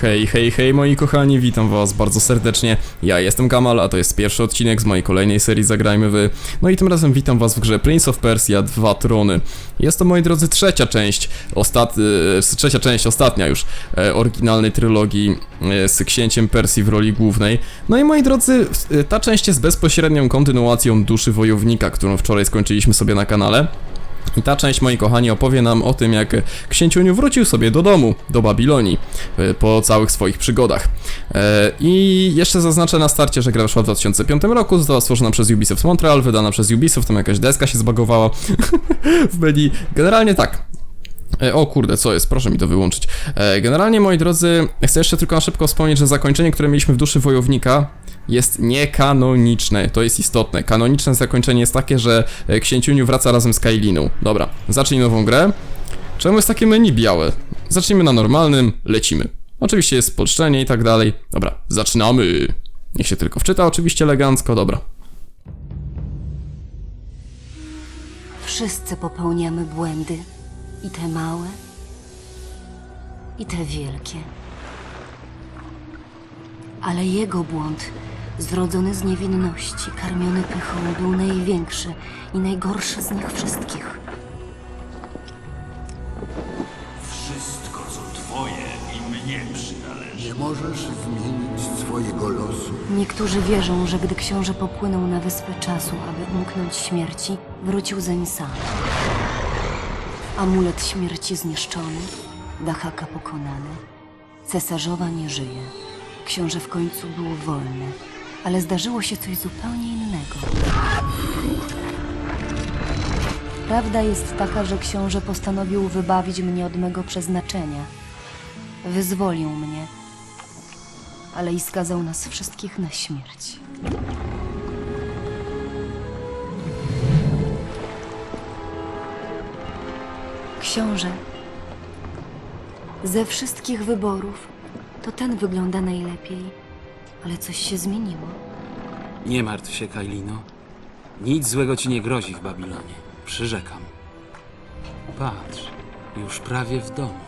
Hej, hej, hej moi kochani, witam was bardzo serdecznie. Ja jestem Kamal, a to jest pierwszy odcinek z mojej kolejnej serii Zagrajmy Wy. No i tym razem witam was w grze Prince of Persia 2 Trony. Jest to, moi drodzy, trzecia część, ostat... e, trzecia część, ostatnia już, e, oryginalnej trylogii e, z księciem Persji w roli głównej. No i moi drodzy, ta część jest bezpośrednią kontynuacją Duszy Wojownika, którą wczoraj skończyliśmy sobie na kanale. I ta część, moi kochani, opowie nam o tym, jak księciuniu wrócił sobie do domu, do Babilonii, e, po całych swoich przygodach. E, I jeszcze zaznaczę na starcie, że gra wyszła w 2005 roku, została stworzona przez Ubisoft Montreal, wydana przez Ubisoft, tam jakaś deska się zbagowała w menu. Generalnie tak, O kurde, co jest? Proszę mi to wyłączyć. E, Generalnie, moi drodzy, chcę jeszcze tylko na szybko wspomnieć, że zakończenie, które mieliśmy w duszy wojownika, jest niekanoniczne. To jest istotne. Kanoniczne zakończenie jest takie, że e, księciuniu wraca razem z Kailiną. Dobra, zacznij nową grę. Czemu jest takie menu białe? Zacznijmy na normalnym, lecimy. Oczywiście jest polszczenie i tak dalej. Dobra, zaczynamy. Niech się tylko wczyta, oczywiście elegancko, dobra. Wszyscy popełniamy błędy. I te małe, i te wielkie. Ale jego błąd, zrodzony z niewinności, karmiony pychą, był największy i najgorszy z nich wszystkich. Wszystko, co twoje i mnie przynależy. Nie możesz zmienić swojego losu. Niektórzy wierzą, że gdy książę popłynął na wyspę czasu, aby umknąć śmierci, wrócił zeń sam. Amulet śmierci zniszczony, Dachaka pokonany. Cesarzowa nie żyje. Książę w końcu był wolny, ale zdarzyło się coś zupełnie innego. Prawda jest taka, że książę postanowił wybawić mnie od mego przeznaczenia. Wyzwolił mnie, ale i skazał nas wszystkich na śmierć. Książę, ze wszystkich wyborów to ten wygląda najlepiej, ale coś się zmieniło. Nie martw się, Kailino. Nic złego ci nie grozi w Babilonie. Przyrzekam. Patrz, już prawie w domu.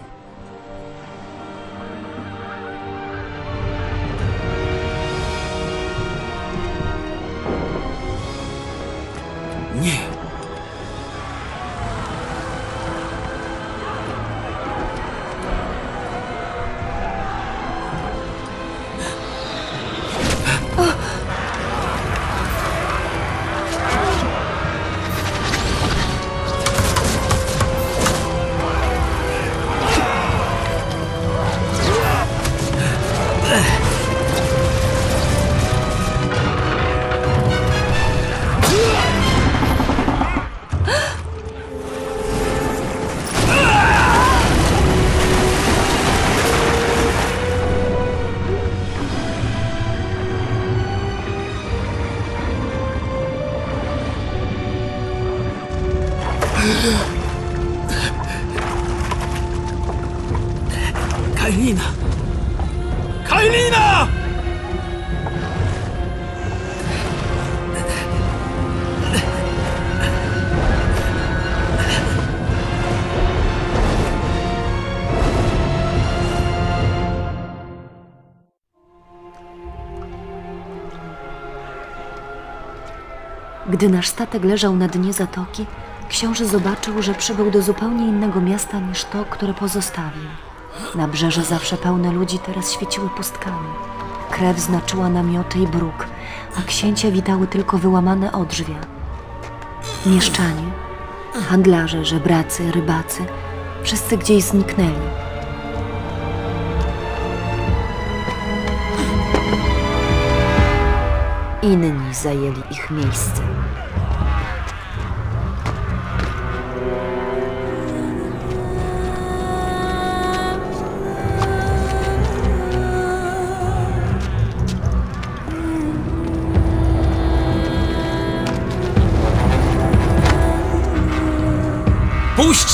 Gdy nasz statek leżał na dnie zatoki, książę zobaczył, że przybył do zupełnie innego miasta niż to, które pozostawił. Nabrzeże zawsze pełne ludzi teraz świeciły pustkami. Krew znaczyła namioty i bruk, a księcia witały tylko wyłamane odrzwia. Mieszczanie, handlarze, żebracy, rybacy, wszyscy gdzieś zniknęli. Inni zajęli ich miejsce.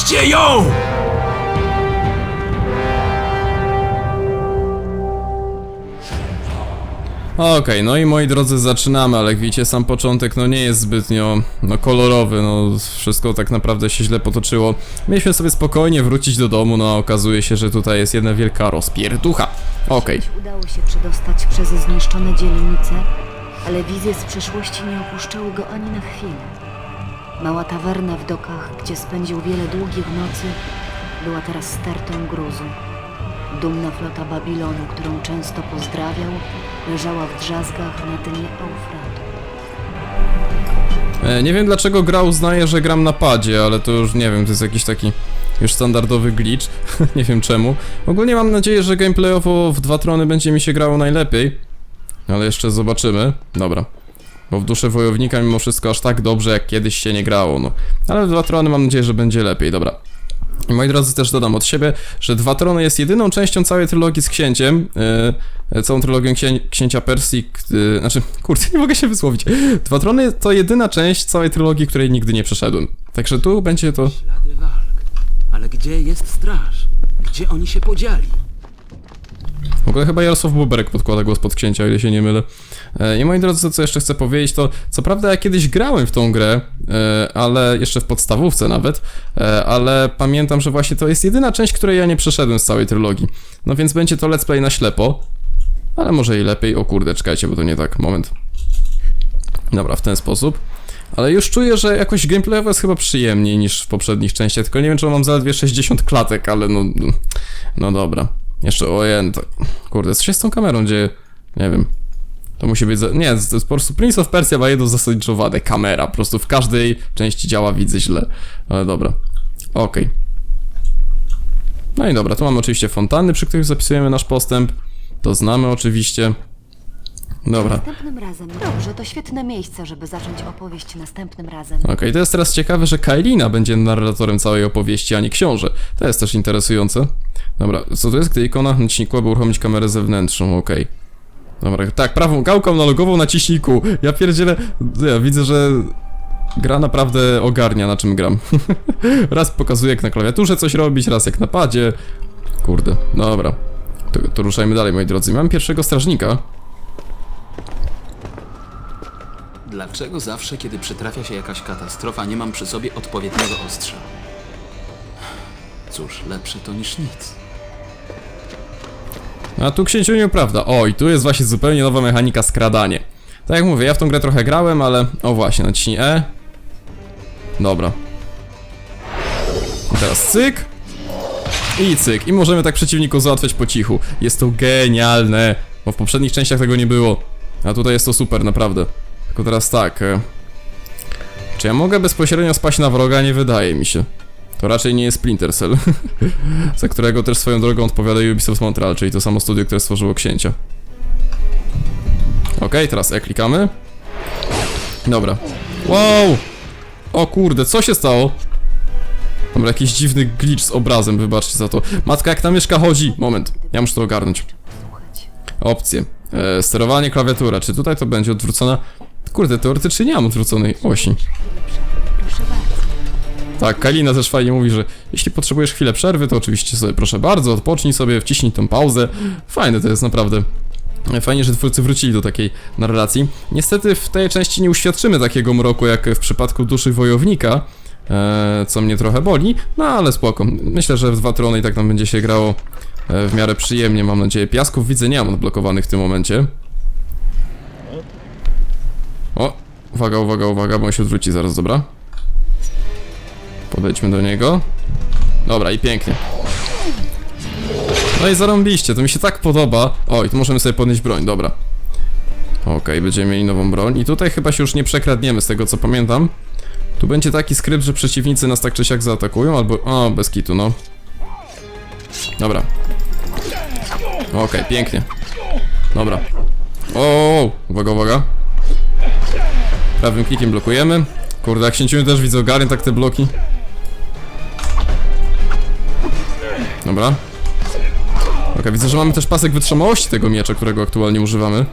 Puśćcie ją! Okej, no i moi drodzy, zaczynamy, ale jak widzicie, sam początek no nie jest zbytnio no, kolorowy, no wszystko tak naprawdę się źle potoczyło. Mieliśmy sobie spokojnie wrócić do domu, no a okazuje się, że tutaj jest jedna wielka rozpierducha. Okej, Udało się przedostać przez zniszczone dzielnice, ale wizje z przeszłości nie opuszczały go ani na chwilę. Mała tawerna w dokach, gdzie spędził wiele długich nocy, była teraz stertą gruzu. Dumna flota Babilonu, którą często pozdrawiał, leżała w drzazgach na dnie Eufratu. E, Nie wiem dlaczego gra uznaje, że gram na padzie, ale to już nie wiem, to jest jakiś taki już standardowy glitch. nie wiem czemu. Ogólnie mam nadzieję, że gameplayowo w dwa trony będzie mi się grało najlepiej. Ale jeszcze zobaczymy. Dobra. Bo w duszy wojownika mimo wszystko aż tak dobrze jak kiedyś się nie grało, no. Ale w dwa trony mam nadzieję, że będzie lepiej, dobra. I moi drodzy, też dodam od siebie, że Dwa Trony jest jedyną częścią całej trylogii z księciem, yy, całą trylogią księ księcia Persji, yy, znaczy, kurde, nie mogę się wysłowić. Dwa Trony to jedyna część całej trylogii, której nigdy nie przeszedłem. Także tu będzie to... Ślady walk. Ale gdzie jest straż? Gdzie oni się podzieli? W ogóle chyba Jarosław Buberek podkłada głos pod księcia, o ile się nie mylę. E, I moi drodzy, co jeszcze chcę powiedzieć, to co prawda ja kiedyś grałem w tą grę, e, ale jeszcze w podstawówce nawet, e, ale pamiętam, że właśnie to jest jedyna część, której ja nie przeszedłem z całej trylogii. No więc będzie to let's play na ślepo, ale może i lepiej. O kurde, czekajcie, bo to nie tak, moment. Dobra, w ten sposób. Ale już czuję, że jakoś gameplayowo jest chyba przyjemniej niż w poprzednich częściach, tylko nie wiem, czy mam zaledwie 60 klatek, ale no... No dobra. Jeszcze, ojej, to... Kurde, co się z tą kamerą dzieje? Nie wiem. To musi być... Za... Nie, to jest po prostu Prince of Persia ma jedną zasadniczą wadę. Kamera. Po prostu w każdej części działa, widzę źle. Ale dobra. Okej. No i dobra, tu mamy oczywiście fontanny, przy których zapisujemy nasz postęp. To znamy oczywiście. Dobra. Następnym razem. Dobrze, to świetne miejsce, żeby zacząć opowieść następnym razem. Okej, to jest teraz ciekawe, że Kailina będzie narratorem całej opowieści, a nie książę. To jest też interesujące. Dobra, co to jest? Gdy ikona naciśnij kół, aby uruchomić kamerę zewnętrzną, okej. Dobra, tak, prawą gałką analogową naciśnij kół. Ja pierdzielę, ja widzę, że gra naprawdę ogarnia, na czym gram. raz pokazuje, jak na klawiaturze coś robić, raz jak na padzie. Kurde, dobra. To, to ruszajmy dalej, moi drodzy. Mam pierwszego strażnika. Dlaczego zawsze, kiedy przytrafia się jakaś katastrofa, nie mam przy sobie odpowiedniego ostrza? Cóż, lepsze to niż nic. A tu księciuniu prawda. O, i tu jest właśnie zupełnie nowa mechanika skradanie. Tak jak mówię, ja w tą grę trochę grałem, ale... O właśnie, naciśnij E. Dobra. I teraz cyk. I cyk. I możemy tak przeciwników załatwiać po cichu. Jest to genialne. Bo w poprzednich częściach tego nie było. A tutaj jest to super, naprawdę. Tylko teraz tak. E... Czy ja mogę bezpośrednio spaść na wroga? Nie wydaje mi się. To raczej nie jest Splinter Cell. za którego też swoją drogą odpowiada Ubisoft Montreal, czyli to samo studio, które stworzyło Księcia. Okej, teraz E klikamy. Dobra. Wow! O kurde, co się stało? Dobra, jakiś dziwny glitch z obrazem, wybaczcie za to. Matka, jak ta myszka chodzi? Moment, ja muszę to ogarnąć. Opcje. E, sterowanie klawiatura. Czy tutaj to będzie odwrócona? Kurde, teoretycznie nie mam odwróconej osi. Tak, Kalina też fajnie mówi, że jeśli potrzebujesz chwilę przerwy, to oczywiście sobie proszę bardzo, odpocznij sobie, wciśnij tą pauzę. Fajne to jest naprawdę. Fajnie, że twórcy wrócili do takiej narracji. Niestety w tej części nie uświadczymy takiego mroku jak w przypadku duszy wojownika, e, co mnie trochę boli, no ale spoko. Myślę, że w dwa trony i tak nam będzie się grało e, w miarę przyjemnie, mam nadzieję. Piasków widzę nie mam odblokowanych w tym momencie. O, uwaga, uwaga, uwaga, bo on się odwróci zaraz, dobra? Podejdźmy do niego. Dobra, i pięknie. No i zarąbiście, to mi się tak podoba. O, i tu możemy sobie podnieść broń, dobra. Okej, będziemy mieli nową broń. I tutaj chyba się już nie przekradniemy, z tego co pamiętam. Tu będzie taki skrypt, że przeciwnicy nas tak czy siak zaatakują, albo... O, bez kitu, no. Dobra. Okej, pięknie. Dobra. O, uwaga, uwaga. Prawym klikiem blokujemy. Kurde, jak księciu też widzę ogarnie tak te bloki. Dobra. Okej, widzę, że mamy też pasek wytrzymałości tego miecza, którego aktualnie używamy.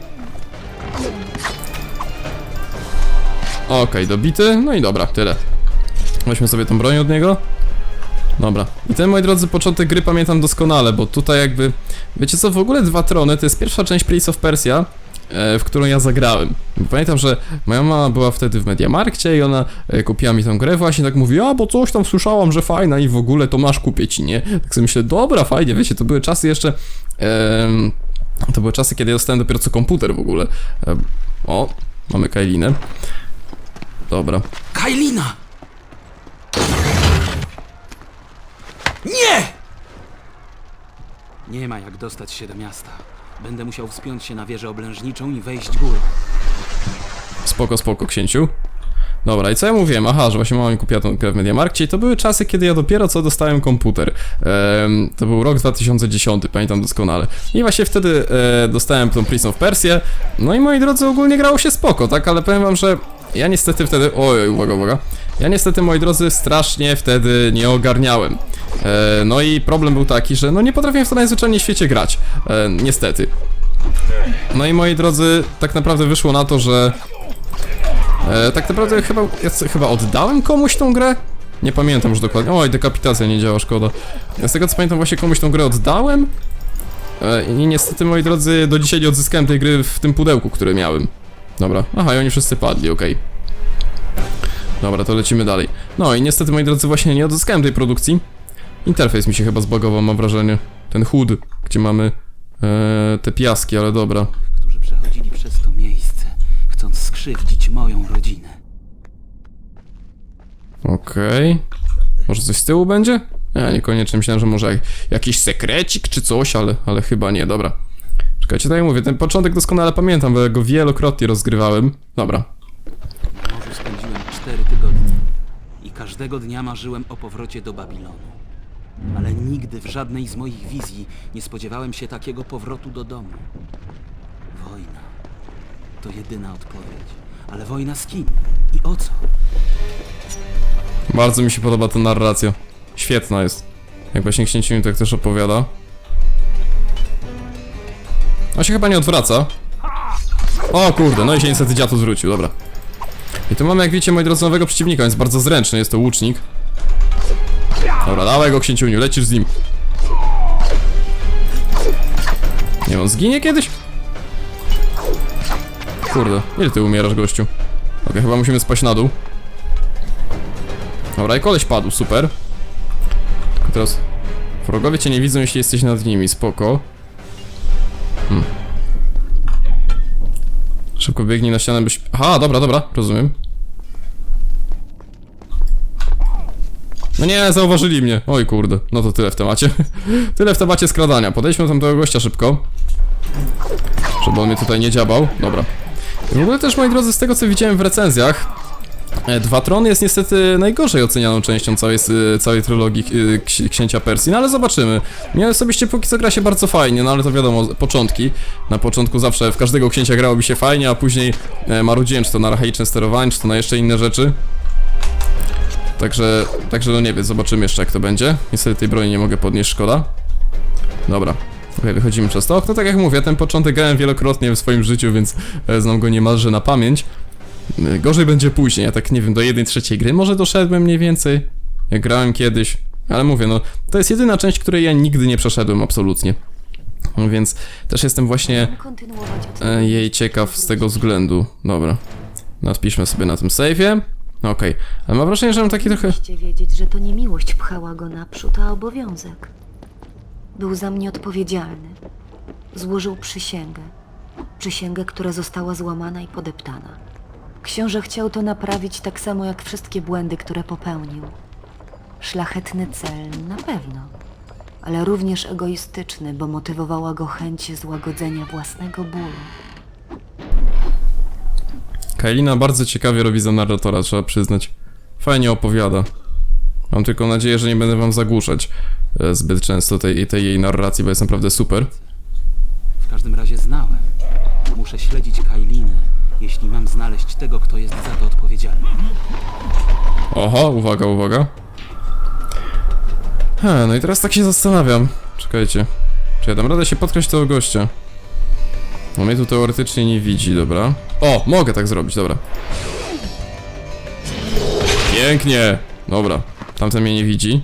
Okej, dobity. No i dobra, tyle. Weźmy sobie tą broń od niego. Dobra. I ten, moi drodzy, początek gry pamiętam doskonale, bo tutaj jakby... Wiecie co, w ogóle Dwa Trony to jest pierwsza część Prince of Persia, w którą ja zagrałem. Pamiętam, że moja mama była wtedy w Mediamarkcie i ona e, kupiła mi tą grę właśnie tak mówi, a bo coś tam słyszałam, że fajna i w ogóle to masz kupię ci, nie? Tak sobie myślę, dobra, fajnie, wiecie, to były czasy jeszcze... em, to były czasy, kiedy ja dostałem dopiero co komputer w ogóle. E, o, mamy Kailinę. Dobra. Kailina! Nie! Nie ma jak dostać się do miasta. Będę musiał wspiąć się na wieżę oblężniczą i wejść górą. Spoko, spoko, księciu. Dobra, i co ja mówiłem? Aha, że właśnie mama mi kupiła tą grę w Mediamarkcie i to były czasy, kiedy ja dopiero co dostałem komputer. Em, to był rok 2010, pamiętam doskonale. I właśnie wtedy e, dostałem tą Prince of Persia. No i moi drodzy, ogólnie grało się spoko, tak? Ale powiem wam, że ja niestety wtedy... Oj, uwaga, uwaga. Ja niestety, moi drodzy, strasznie wtedy nie ogarniałem. E, no i problem był taki, że no nie potrafiłem w to najzwyczajniej w świecie grać. E, niestety. No i moi drodzy, tak naprawdę wyszło na to, że E, tak naprawdę chyba, ja chyba oddałem komuś tą grę? Nie pamiętam już dokładnie. Oj, dekapitacja nie działa, szkoda. Z tego co pamiętam właśnie komuś tą grę oddałem. I niestety, moi drodzy, do dzisiaj nie odzyskałem tej gry w tym pudełku, które miałem. Dobra, aha, i oni wszyscy padli, okej. Dobra, to lecimy dalej. No i niestety, moi drodzy, właśnie nie odzyskałem tej produkcji. Interfejs mi się chyba zbagował, mam wrażenie. Ten HUD, gdzie mamy e, te piaski, ale dobra. którzy przechodzili przez to miejsce, chcąc skrzywdzić moją rodzinę. Okej. Może coś z tyłu będzie? Ja niekoniecznie myślałem, że może jak- jakiś sekrecik czy coś, ale, ale chyba nie, dobra. Czekajcie, tak jak mówię, ten początek doskonale pamiętam, bo ja go wielokrotnie rozgrywałem. Dobra. Na morzu spędziłem cztery tygodnie i każdego dnia marzyłem o powrocie do Babilonu. Ale nigdy w żadnej z moich wizji nie spodziewałem się takiego powrotu do domu. Wojna to jedyna odpowiedź. Ale wojna z kim? I o co? Bardzo mi się podoba ta narracja. Świetna jest. Jak właśnie księciu mi tak też opowiada. On się chyba nie odwraca. O kurde, no i się niestety dziadu zwrócił, dobra. I tu mamy, jak widzicie, moi drodzy, nowego przeciwnika, jest bardzo zręczny, jest to łucznik. Dobra, dawaj go księciuniu, lecisz z nim. Nie, on zginie kiedyś? Kurde, ile ty umierasz, gościu? Okej, chyba musimy spaść na dół. Dobra, i koleś padł, super. Tylko teraz... Wrogowie cię nie widzą, jeśli jesteś nad nimi, spoko. Hmm. Szybko biegnij na ścianę, byś... Aha, dobra, dobra, rozumiem. No nie, zauważyli mnie. Oj kurde, no to tyle w temacie. tyle w temacie skradania. Podejdźmy tam tego gościa szybko. Żeby on mnie tutaj nie dziabał. Dobra. W ogóle też, moi drodzy, z tego co widziałem w recenzjach, E, Dwa Trony jest niestety najgorzej ocenianą częścią całej, całej trylogii e, ksi- Księcia Persji, no ale zobaczymy. Mnie osobiście póki co gra się bardzo fajnie, no ale to wiadomo, początki. Na początku zawsze w każdego księcia grało mi się fajnie, a później e, marudziłem, czy to na archaiczne sterowanie, czy to na jeszcze inne rzeczy. Także, także no nie wiem, zobaczymy jeszcze jak to będzie. Niestety tej broni nie mogę podnieść, szkoda. Dobra. Okej, wychodzimy przez to okno. Tak jak mówię, ten początek grałem wielokrotnie w swoim życiu, więc e, znam go niemalże na pamięć. Y, Gorzej będzie później, ja tak nie wiem, do jednej trzeciej gry może doszedłem mniej więcej, jak grałem kiedyś, ale mówię, no, to jest jedyna część, której ja nigdy nie przeszedłem absolutnie. No Więc też jestem właśnie e, jej ciekaw z tego względu. Dobra, nadpiszmy sobie na tym save'ie. Okej, ale mam wrażenie, że mam taki trochę... Musicie wiedzieć, że to nie miłość pchała go naprzód, a obowiązek. Był za mnie odpowiedzialny. Złożył przysięgę. Przysięgę, która została złamana i podeptana. Książę chciał to naprawić tak samo jak wszystkie błędy, które popełnił. Szlachetny cel, na pewno. Ale również egoistyczny, bo motywowała go chęć złagodzenia własnego bólu. Kailina bardzo ciekawie robi za narratora, trzeba przyznać. Fajnie opowiada. Mam tylko nadzieję, że nie będę wam zagłuszać e, zbyt często tej, tej jej narracji, bo jest naprawdę super. W każdym razie znałem. Muszę śledzić Kailinę, jeśli mam znaleźć tego, kto jest za to odpowiedzialny. Oho, uwaga, uwaga. He, no i teraz tak się zastanawiam. Czekajcie. Czy ja dam radę się potknąć tego gościa? On mnie tu teoretycznie nie widzi, dobra. O, mogę tak zrobić, dobra. Pięknie! Dobra, tamten mnie nie widzi.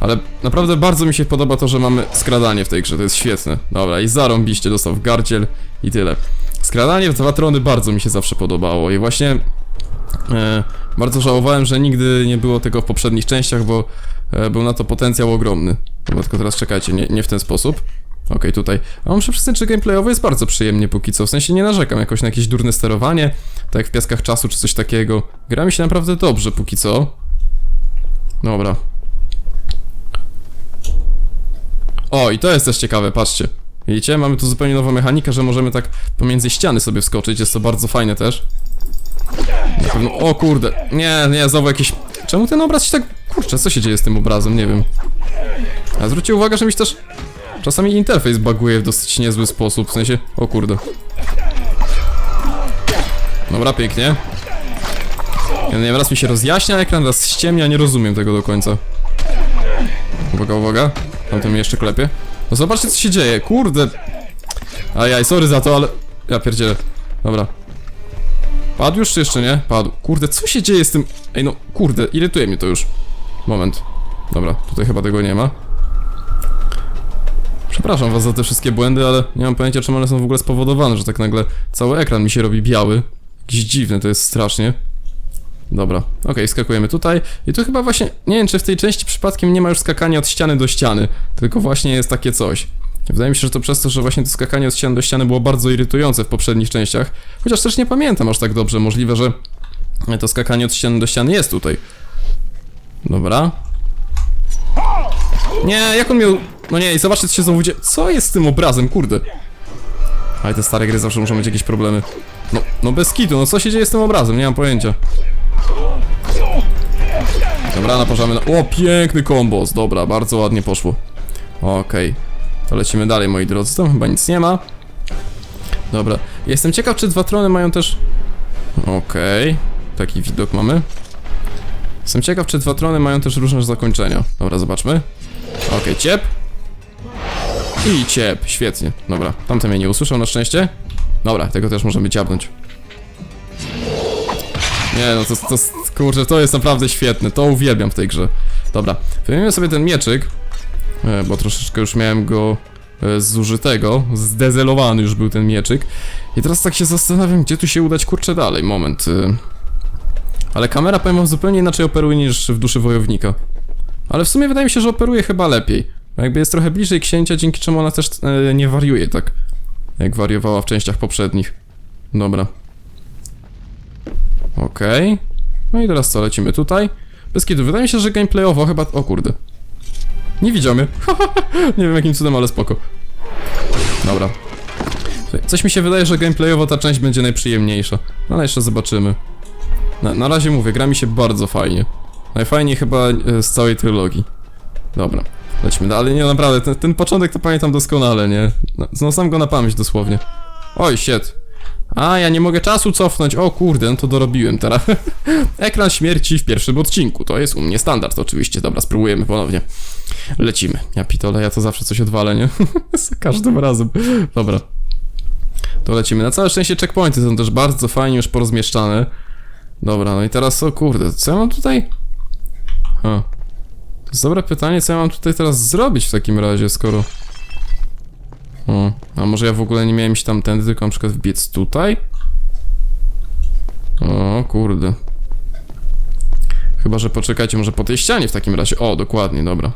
Ale naprawdę bardzo mi się podoba to, że mamy skradanie w tej grze, to jest świetne. Dobra, i zarąbiście dostał w gardziel i tyle. Skradanie w dwa trony bardzo mi się zawsze podobało i właśnie e, bardzo żałowałem, że nigdy nie było tego w poprzednich częściach, bo e, był na to potencjał ogromny. Tylko teraz czekajcie, nie, nie w ten sposób. Okej, tutaj. A muszę przyznać, że gameplayowo jest bardzo przyjemnie póki co, w sensie nie narzekam jakoś na jakieś durne sterowanie, tak jak w Piaskach Czasu czy coś takiego. Gra mi się naprawdę dobrze póki co. Dobra. O, i to jest też ciekawe, patrzcie. Widzicie, mamy tu zupełnie nową mechanikę, że możemy tak pomiędzy ściany sobie wskoczyć, jest to bardzo fajne też. Na pewno... O kurde, nie, nie, znowu jakieś... Czemu ten obraz się tak... Kurczę, co się dzieje z tym obrazem, nie wiem. A zwróćcie uwagę, że mi się też... Czasami interfejs baguje w dosyć niezły sposób, w sensie... O kurde. Dobra, pięknie. Ja nie wiem, raz mi się rozjaśnia ekran, raz ściemnia, nie rozumiem tego do końca. Uwaga, uwaga. Tamten jeszcze klepie. No zobaczcie co się dzieje, kurde. Ajaj, sorry za to, ale... Ja pierdzielę. Dobra. Padł już czy jeszcze nie? Padł. Kurde, co się dzieje z tym... Ej no, kurde, irytuje mnie to już. Moment. Dobra, tutaj chyba tego nie ma. Przepraszam was za te wszystkie błędy, ale nie mam pojęcia czym one są w ogóle spowodowane, że tak nagle cały ekran mi się robi biały. Jakiś dziwny, to jest strasznie. Dobra, okej, skakujemy tutaj. I tu chyba właśnie, nie wiem czy w tej części przypadkiem nie ma już skakania od ściany do ściany, tylko właśnie jest takie coś. Wydaje mi się, że to przez to, że właśnie to skakanie od ściany do ściany było bardzo irytujące w poprzednich częściach, chociaż też nie pamiętam aż tak dobrze, możliwe, że to skakanie od ściany do ściany jest tutaj. Dobra. Nie, jak on miał... No nie, i zobaczcie co się znowu dzieje. Co jest z tym obrazem, kurde? Ale te stare gry zawsze muszą mieć jakieś problemy. No, no bez kitu, no co się dzieje z tym obrazem? Nie mam pojęcia. Dobra, naparzamy na... O, piękny kombos. Dobra, bardzo ładnie poszło. Okej. To lecimy dalej, moi drodzy. Tam chyba nic nie ma. Dobra. Jestem ciekaw, czy dwa trony mają też... Okej. Taki widok mamy. Jestem ciekaw, czy dwa trony mają też różne zakończenia. Dobra, zobaczmy. Okej, ciep. I ciep, świetnie. Dobra, tamten mnie nie usłyszał na szczęście. Dobra, tego też możemy ciapnąć. Nie no, to, to, kurczę, to jest naprawdę świetne, to uwielbiam w tej grze. Dobra, wyjmiemy sobie ten mieczyk, e, bo troszeczkę już miałem go e, zużytego, zdezelowany już był ten mieczyk. I teraz tak się zastanawiam, gdzie tu się udać, kurczę, dalej, moment. e. Ale kamera, powiem wam, zupełnie inaczej operuje niż w duszy wojownika. Ale w sumie wydaje mi się, że operuje chyba lepiej. Jakby jest trochę bliżej księcia, dzięki czemu ona też e, nie wariuje tak, jak wariowała w częściach poprzednich. Dobra. Okej. No i teraz co, lecimy tutaj. Bez kiedy, wydaje mi się, że gameplayowo chyba... O kurde. Nie widział mnie. nie wiem jakim cudem, ale spoko. Dobra. Coś mi się wydaje, że gameplayowo ta część będzie najprzyjemniejsza. No ale jeszcze zobaczymy. Na, na razie mówię, gra mi się bardzo fajnie. Najfajniej chyba e, z całej trylogii. Dobra. Lecimy dalej. Nie, naprawdę, ten, ten początek to pamiętam doskonale, nie? No, no sam go na pamięć dosłownie. Oj, shit. A, ja nie mogę czasu cofnąć. O kurde, no to dorobiłem teraz. Ekran śmierci w pierwszym odcinku. To jest u mnie standard oczywiście. Dobra, spróbujemy ponownie. Lecimy. Ja pitole, ja to zawsze coś odwalę, nie? Za każdym razem. Dobra. To lecimy. Na całe szczęście checkpointy są też bardzo fajnie już porozmieszczane. Dobra, no i teraz o kurde, co ja mam tutaj? Ha. Dobre pytanie, co ja mam tutaj teraz zrobić w takim razie, skoro... O, a może ja w ogóle nie miałem iść tamtędy, tylko na przykład wbiec tutaj? O, kurde. Chyba, że poczekajcie, może po tej ścianie w takim razie. O, dokładnie, dobra.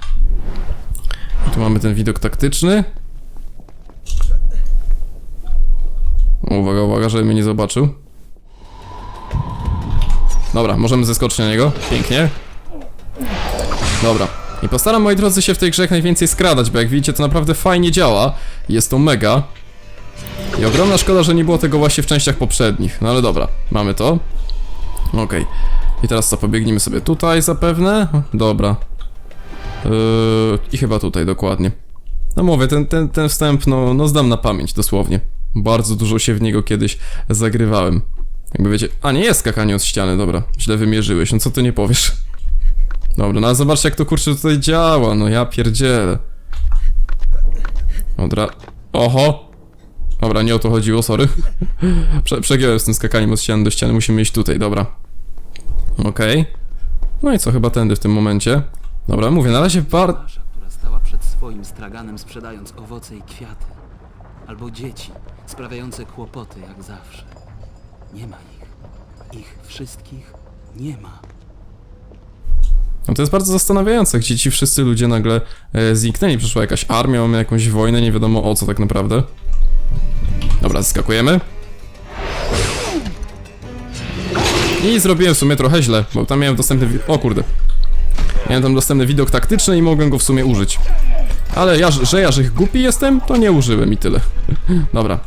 I tu mamy ten widok taktyczny. Uwaga, uwaga, żeby mnie nie zobaczył. Dobra, możemy zeskoczyć na niego. Pięknie. Dobra. I postaram, moi drodzy, się w tej grze jak najwięcej skradać, bo jak widzicie, to naprawdę fajnie działa. Jest to mega. I ogromna szkoda, że nie było tego właśnie w częściach poprzednich. No ale dobra, mamy to. Okej. I teraz co, pobiegnijmy sobie tutaj zapewne? Dobra. Yy, I chyba tutaj, dokładnie. No mówię, ten, ten, ten wstęp, no, no zdam na pamięć, dosłownie. Bardzo dużo się w niego kiedyś zagrywałem. Jakby wiecie... A, nie jest skakanie od ściany, dobra. Źle wymierzyłeś, no co ty nie powiesz? Dobra, no ale zobaczcie jak to kurczę tutaj działa, no ja pierdzielę. Dobra, oho. Dobra, nie o to chodziło, sorry. Prze przegiąłem z tym skakaniem od ściany do ściany, musimy iść tutaj, dobra. Okej. No i co, chyba tędy w tym momencie. Dobra, mówię, na razie. Nasza, która stała przed swoim straganem sprzedając owoce i kwiaty. albo dzieci, sprawiające kłopoty jak zawsze. Nie ma ich. Ich wszystkich nie ma. No to jest bardzo zastanawiające, gdzie ci wszyscy ludzie nagle e, zniknęli. Przyszła jakaś armia, mamy jakąś wojnę, nie wiadomo o co tak naprawdę. Dobra, skakujemy. I zrobiłem w sumie trochę źle, bo tam miałem dostępny... O kurde. Miałem tam dostępny widok taktyczny i mogłem go w sumie użyć. Ale ja, że ja, że głupi jestem, to nie użyłem i tyle. Dobra.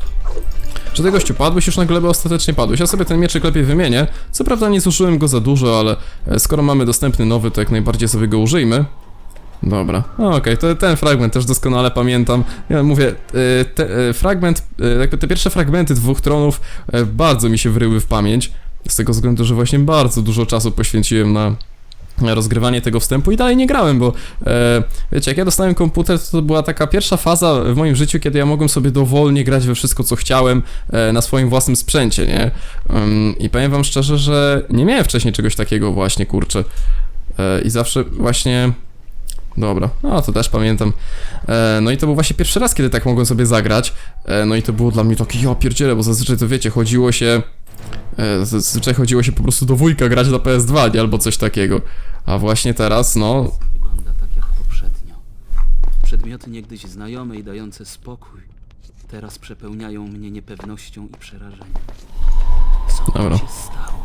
Czy ty gościu padłeś już na glebę? Ostatecznie padłeś. Ja sobie ten mieczyk lepiej wymienię. Co prawda nie zużyłem go za dużo, ale e, skoro mamy dostępny nowy, to jak najbardziej sobie go użyjmy. Dobra, No, okej, to ten fragment też doskonale pamiętam. Ja mówię, e, te, e, fragment, jakby te pierwsze fragmenty dwóch tronów bardzo mi się wryły w pamięć. Z tego względu, że właśnie bardzo dużo czasu poświęciłem na rozgrywanie tego wstępu i dalej nie grałem, bo e, wiecie, jak ja dostałem komputer, to, to była taka pierwsza faza w moim życiu, kiedy ja mogłem sobie dowolnie grać we wszystko, co chciałem e, na swoim własnym sprzęcie, nie? Ym, I powiem wam szczerze, że nie miałem wcześniej czegoś takiego właśnie, kurczę. E, I zawsze właśnie... Dobra, no to też pamiętam. E, no i to był właśnie pierwszy raz, kiedy tak mogłem sobie zagrać. E, no i to było dla mnie takie, ja bo zazwyczaj to wiecie, chodziło się... E, Zazwyczaj chodziło się po prostu do wujka grać na PS2, nie? Albo coś takiego. A właśnie teraz, no... Wygląda tak jak poprzednio. Przedmioty niegdyś znajome i dające spokój, teraz przepełniają mnie niepewnością i przerażeniem. Co Dobra. się stało?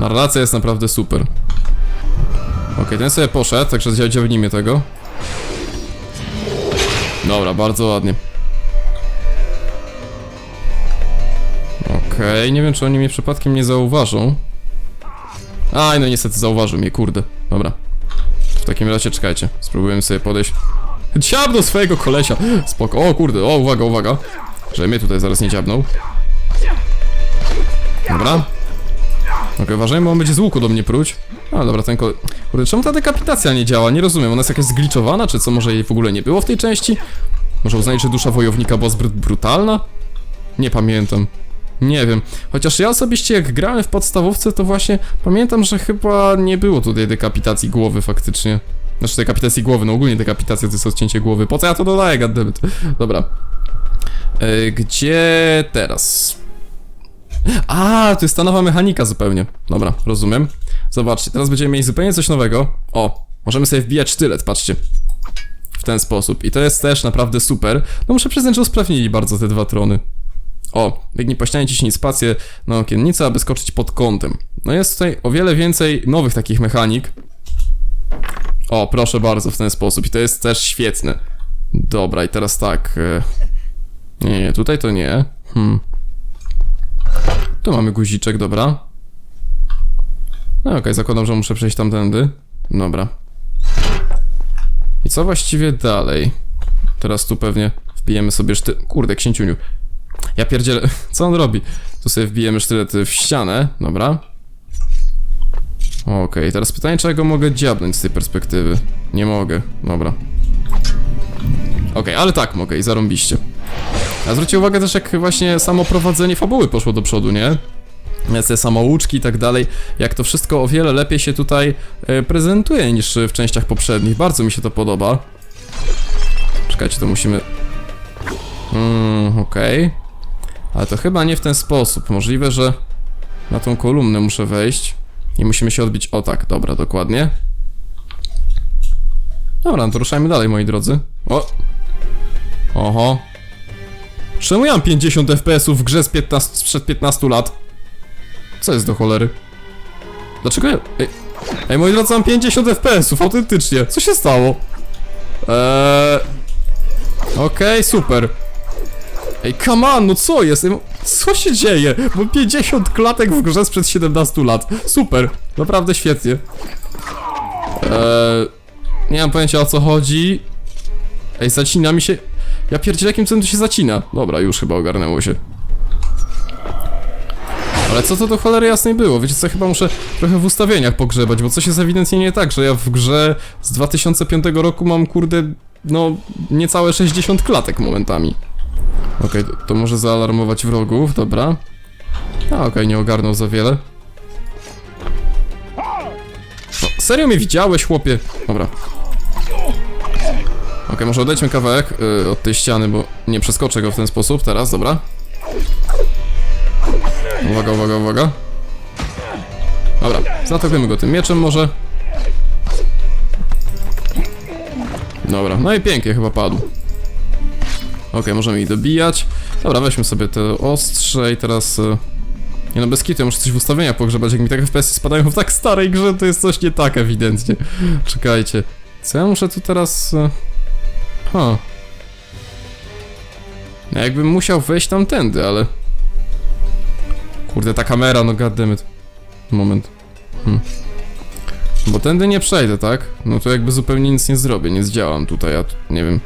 Narracja jest naprawdę super. Okej, ten sobie poszedł, także zdziawnijmy tego. Dobra, bardzo ładnie. Okej, nie wiem czy oni mnie przypadkiem nie zauważą. Aj, no niestety zauważył mnie, kurde. Dobra. W takim razie czekajcie, spróbujemy sobie podejść. Dziab do swojego kolesia! Spoko, o kurde, o uwaga, uwaga. Że mnie tutaj zaraz nie dziabnął. Dobra. Okej, uważajmy, bo on będzie z łuku do mnie pruć. A, dobra, ten kole... Kurde, czemu ta dekapitacja nie działa? Nie rozumiem, ona jest jakaś zgliczowana, czy co? Może jej w ogóle nie było w tej części? Może uznać, że dusza wojownika była zbyt brutalna? Nie pamiętam. Nie wiem. Chociaż ja osobiście jak grałem w podstawówce, to właśnie pamiętam, że chyba nie było tutaj dekapitacji głowy faktycznie. Znaczy dekapitacji głowy, no ogólnie dekapitacja to jest odcięcie głowy. Po co ja to dodaję, goddammit? Dobra. E, gdzie teraz? A, to jest ta nowa mechanika zupełnie. Dobra, rozumiem. Zobaczcie, teraz będziemy mieli zupełnie coś nowego. O, możemy sobie wbijać sztylet, patrzcie. W ten sposób. I to jest też naprawdę super. No muszę przyznać, że usprawnili bardzo te dwa trony. O, biegnij po ścianie, ciśnij spację na okiennicę, aby skoczyć pod kątem. No jest tutaj o wiele więcej nowych takich mechanik. O, proszę bardzo, w ten sposób. I to jest też świetne. Dobra, i teraz tak. e, Nie, nie, tutaj to nie. Hmm. Tu mamy guziczek, dobra. No okej, zakładam, że muszę przejść tamtędy. Dobra. I co właściwie dalej? Teraz tu pewnie wbijemy sobie szty... Kurde, księciuniu. Ja pierdzielę... Co on robi? Tu sobie wbijemy sztylet w ścianę, dobra. Okej, teraz pytanie, czy ja go mogę dziabnąć z tej perspektywy. Nie mogę, dobra. Okej, ale tak mogę i zarąbiście. A zwróćcie uwagę też, jak właśnie samo prowadzenie fabuły poszło do przodu, nie? Te samouczki i tak dalej, jak to wszystko o wiele lepiej się tutaj e, prezentuje niż w częściach poprzednich. Bardzo mi się to podoba. Czekajcie, to musimy... Mm, okej. Ale to chyba nie w ten sposób. Możliwe, że na tą kolumnę muszę wejść i musimy się odbić. O tak, dobra, dokładnie. Dobra, no to ruszajmy dalej, moi drodzy. O! Oho. Czemu ja mam 50 FPS-ów w grze z 15, sprzed 15 lat? Co jest do cholery? Dlaczego ja... Ej, ej moi drodzy, mam 50 FPS-ów, autentycznie. Co się stało? Eee... Okej, super. Ej, come on, no co jest? Co się dzieje? Mam 50 klatek w grze sprzed 17 lat. Super, naprawdę świetnie. Eee... Nie mam pojęcia o co chodzi. Ej, zacina mi się... Ja pierdzielę, jakim cudem to się zacina. Dobra, już chyba ogarnęło się. Ale co to do cholery jasnej było? Wiecie co, chyba muszę trochę w ustawieniach pogrzebać, bo coś jest ewidentnie nie tak, że ja w grze z 2005 roku mam, kurde, no, niecałe 60 klatek momentami. Okej, to, to może zaalarmować wrogów, dobra. A, okej, nie ogarnął za wiele. No, serio mnie widziałeś, chłopie? Dobra. Okej, może odejdźmy kawałek y, od tej ściany, bo nie przeskoczę go w ten sposób teraz, dobra. Uwaga, uwaga, uwaga. Dobra, zaatakujemy go tym mieczem może. Dobra, no i pięknie, chyba padł. Okej, możemy ich dobijać. Dobra, weźmy sobie te ostrze i teraz... y, Nie no, bez kitu, ja muszę coś w ustawieniach pogrzebać, jak mi tak FPS spadają w tak starej grze, to jest coś nie tak ewidentnie. Czekajcie. Co ja muszę tu teraz... y, Ha. No jakbym musiał wejść tamtędy, ale... Kurde, ta kamera, no goddammit. Moment. Hmm. Bo tędy nie przejdę, tak? No to jakby zupełnie nic nie zrobię, nie zdziałam tutaj, a tu, nie wiem...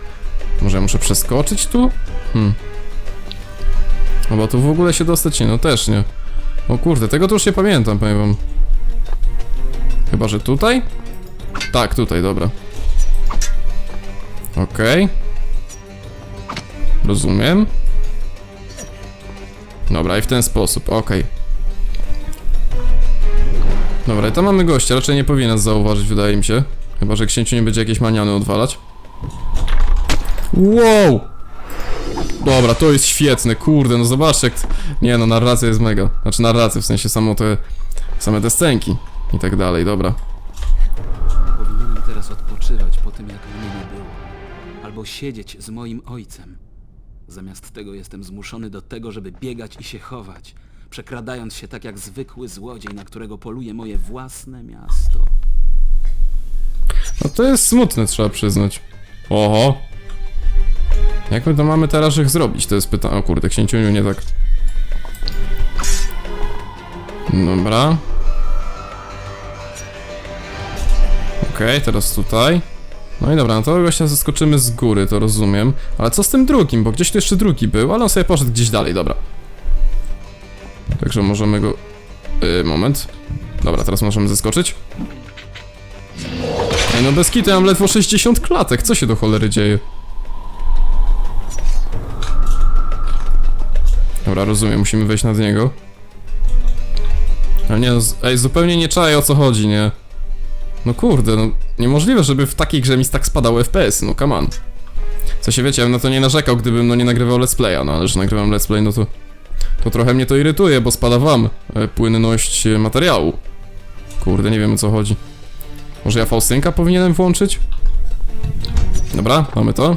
Może ja muszę przeskoczyć tu? Hmm. No bo tu w ogóle się dostać nie, no też nie. O kurde, tego to już nie pamiętam, powiem wam. Chyba, że tutaj? Tak, tutaj, dobra. Okej. Rozumiem. Dobra, i w ten sposób, okej. Dobra, i tam mamy gościa, raczej nie powinien nas zauważyć, wydaje mi się. Chyba, że księciu nie będzie jakieś maniany odwalać. Wow! Dobra, to jest świetne, kurde, no zobaczcie jak... Nie no, narracja jest mega. Znaczy narracja, w sensie samo te... Same te scenki i tak dalej, dobra. Powinienem teraz odpoczywać po tym, jak mnie nie było. Albo siedzieć z moim ojcem. Zamiast tego jestem zmuszony do tego, żeby biegać i się chować, przekradając się tak jak zwykły złodziej, na którego poluje moje własne miasto. No to jest smutne, trzeba przyznać. Oho. Jak my to mamy teraz ich zrobić? To jest pytanie. O kurde, księciuniu nie tak. Dobra. Okej, teraz tutaj. No i dobra, no to gościa zaskoczymy z góry, to rozumiem. Ale co z tym drugim? Bo gdzieś tu jeszcze drugi był, ale on sobie poszedł gdzieś dalej, dobra. Także możemy go... Yy, moment. Dobra, teraz możemy zeskoczyć. Ej, no bez kitu, ja mam ledwo 60 klatek, co się do cholery dzieje? Dobra, rozumiem, musimy wejść nad niego. Ale nie, no, ej, zupełnie nie czaję o co chodzi, nie? No kurde, no niemożliwe, żeby w takiej grze mi tak spadały FPS, no come on. Co się wiecie, ja bym na to nie narzekał, gdybym no nie nagrywał let's playa, no ale że nagrywam let's play, no to... To trochę mnie to irytuje, bo spada wam e, płynność e, materiału. Kurde, nie wiem o co chodzi. Może ja Faustynka powinienem włączyć? Dobra, mamy to.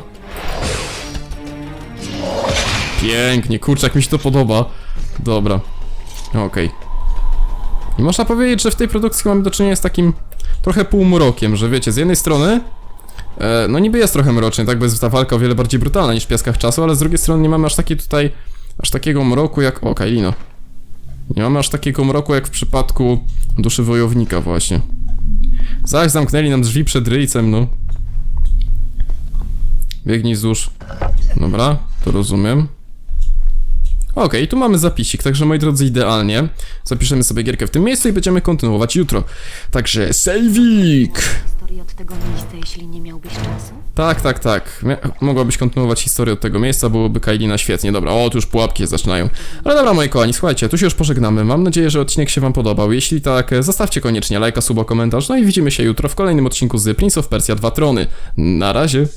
Pięknie, kurczę, jak mi się to podoba. Dobra. Okej. I można powiedzieć, że w tej produkcji mamy do czynienia z takim trochę półmrokiem, że wiecie, z jednej strony e, no niby jest trochę mrocznie, tak, bo jest ta walka o wiele bardziej brutalna niż w Piaskach Czasu, ale z drugiej strony nie mamy aż takiej tutaj, aż takiego mroku jak... O, Kailino. Nie mamy aż takiego mroku jak w przypadku Duszy Wojownika właśnie. Zaś zamknęli nam drzwi przed ryjcem, no. Biegnij wzdłuż. Dobra, to rozumiem. Okej, tu mamy zapisik, także moi drodzy, idealnie. Zapiszemy sobie gierkę w tym miejscu i będziemy kontynuować jutro. Także, sejwik! Historię od tego miejsca, jeśli nie miałbyś czasu? Tak, tak, tak. Mia- mogłabyś kontynuować historię od tego miejsca, byłoby Kailina świetnie. Dobra, o, tu już pułapki zaczynają. Ale dobra, moi kochani, słuchajcie, tu się już pożegnamy. Mam nadzieję, że odcinek się wam podobał. Jeśli tak, e, zostawcie koniecznie lajka, suba, komentarz. No i widzimy się jutro w kolejnym odcinku z Prince of Persia 2 Trony. Na razie.